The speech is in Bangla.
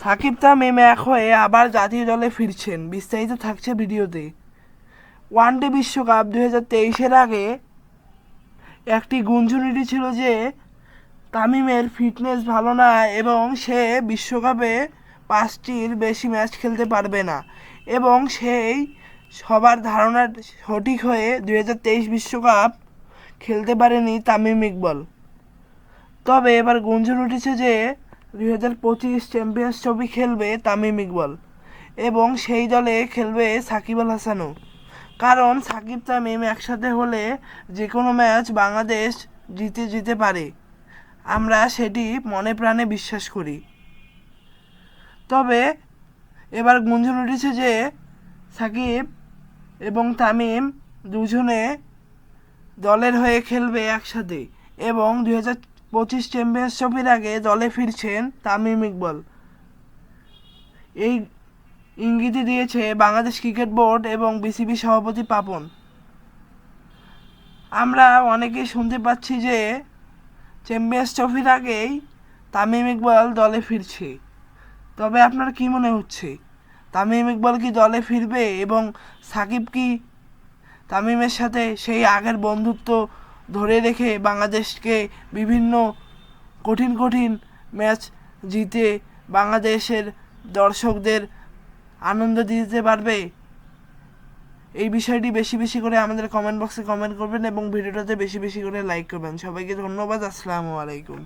সাকিব তামিম এক হয়ে আবার জাতীয় দলে ফিরছেন। বিস্তারিত থাকছে ভিডিওতে। ওয়ানডে বিশ্বকাপ দু হাজার তেইশের আগে একটি গুঞ্জন ছিল যে, তামিমের ফিটনেস ভালো না এবং সে বিশ্বকাপে পাঁচটির বেশি ম্যাচ খেলতে পারবে না এবং সেই সবার ধারণা সঠিক হয়ে দু বিশ্বকাপ খেলতে পারেনি তামিম ইকবল। তবে এবার গুঞ্জন উঠেছে যে দুই হাজার পঁচিশ চ্যাম্পিয়ন্স ট্রফি খেলবে তামিম ইকবল এবং সেই দলে খেলবে সাকিব আল হাসানও। কারণ সাকিব, তামিম একসাথে হলে যে কোনো ম্যাচ বাংলাদেশ জিতে যেতে পারে। আমরা সেটি মনে প্রাণে বিশ্বাস করি। তবে এবার গুঞ্জন উঠেছে যে সাকিব এবং তামিম দুজনে দলের হয়ে খেলবে একসাথে এবং দুই হাজার পঁচিশ চ্যাম্পিয়ন্স ট্রফির আগে দলে ফিরছেন তামিম ইকবল। এই ইঙ্গিতই দিয়েছে বাংলাদেশ ক্রিকেট বোর্ড এবং বিসিবি সভাপতি পাপন। আমরা অনেকেই শুনতে পাচ্ছি যে চ্যাম্পিয়ন্স ট্রফির আগেই তামিম ইকবল দলে ফিরছে। তবে আপনার কি মনে হচ্ছে? তামিম ইকবল কি দলে ফিরবে এবং সাকিব কি তামিমের সাথে সেই আগের বন্ধুত্ব ধরে রেখে বাংলাদেশকে বিভিন্ন কঠিন কঠিন ম্যাচ জিতে বাংলাদেশের দর্শকদের আনন্দ দিতে পারবে? এই বিষয়টি বেশি বেশি করে আমাদের কমেন্ট বক্সে কমেন্ট করবেন এবং ভিডিওটাতে বেশি বেশি করে লাইক করবেন। সবাইকে ধন্যবাদ। আসসালামু আলাইকুম।